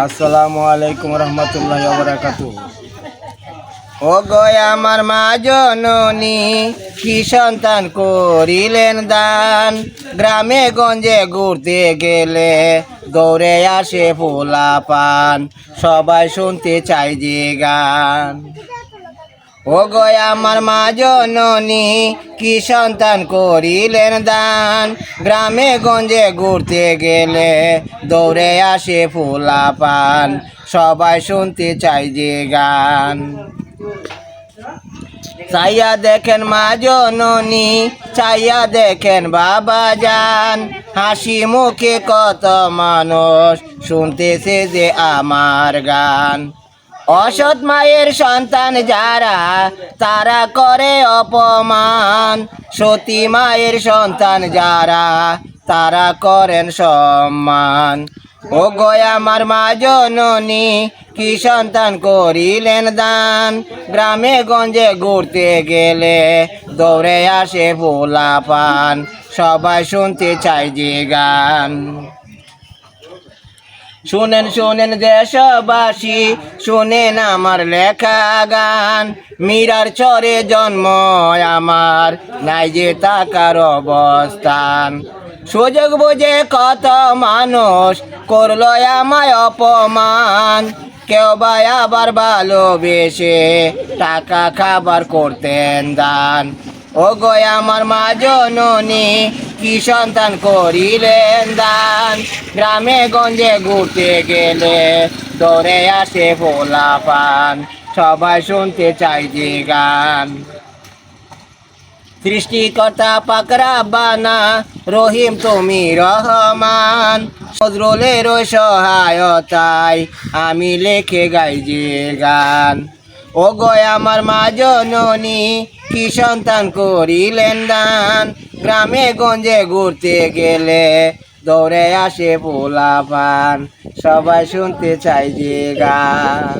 আসসালামু আলাইকুম রহমতুল্লাহ বারাকাতু। ও গয় আমার মা জননী, কি সন্তান করিলেন দান? গ্রামে গঞ্জে ঘুরতে গেলে দৌড়ে আসে পোলা পান। সবাই শুনতে চাই যে গান। ও গয় আমার মা জননী, কি সন্তান করিলেন দান? গ্রামে গঞ্জে ঘুরতে গেলে দৌড়ে আসে ফুলা পান। সবাই শুনতে চাই যে গান। চাইয়া দেখেন মা জননী, চাইয়া দেখেন বাবা যান হাসি মুখে কত মানুষ শুনতেছে যে আমার গান। অসৎ মায়ের সন্তান যারা, তারা করে অপমান। সতী মায়ের সন্তান যারা, তারা করেন সম্মান। ও গয় আমার মা জননী, কি সন্তান করিলেন দান? গ্রামে গঞ্জে ঘুরতে গেলে দৌড়ে আসে ভোলা পান। সবাই শুনতে চাই যে গান। শুনেন শুনেন দেশবাসী, শুনেন আমার লেখা গান। মীরার চরে জন্ম আমার, নাই যে টাকার অবস্থান। সুযোগ বুঝে কত মানুষ করল আমায় অপমান। কেউ বা আবার ভালোবেসে টাকা খাবার করতেন দান। ও আমার মা জননী, কি সন্তান করিলেন দান? গ্রামে গঞ্জে ঘুরতে গেলে দৌড়ে আসে ভোলা পান। সবাই শুনতে চাই যে গান। সৃষ্টিকর্তা পাকরা বানা, রহিম তুমি রহমান। নজরুলের সহায়তায় আমি লেখে গাই যে গান। ও গয় আমার মা জননী, কি সন্তান করিলেন দান? গ্রামে গঞ্জে ঘুরতে গেলে দৌড়ে আসে পোলা পান সবাই শুনতে চাই যে গান।